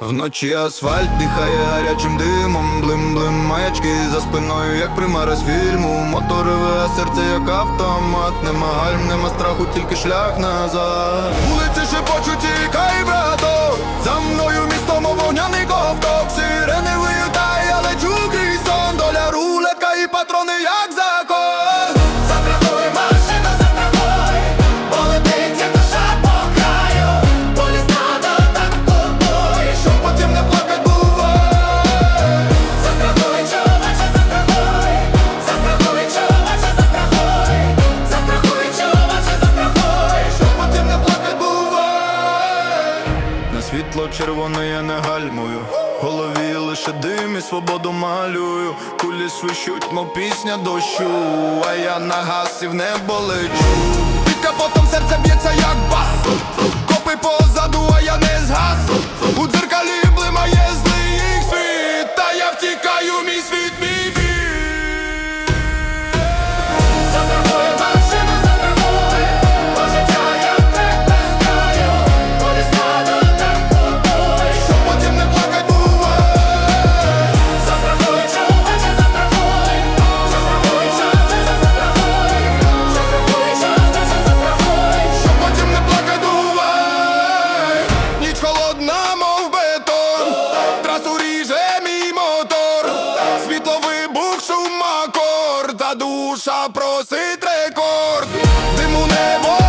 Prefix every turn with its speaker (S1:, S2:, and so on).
S1: Вночі асфальт дихає гарячим димом, блим-блим маячки за спиною, як примара з фільму. Моторове серце як автомат. Нема гальм, нема страху, тільки шлях назад. Вулиці шепочуть, тікай, брато. Світло червоне я не гальмую. Голові лише дим і свободу малюю. Кулі свищуть, мов пісня дощу. А я на газ і в Під капотом серце б'ється як бас. Копи позаду, а я не запросить рекорд, диму небо.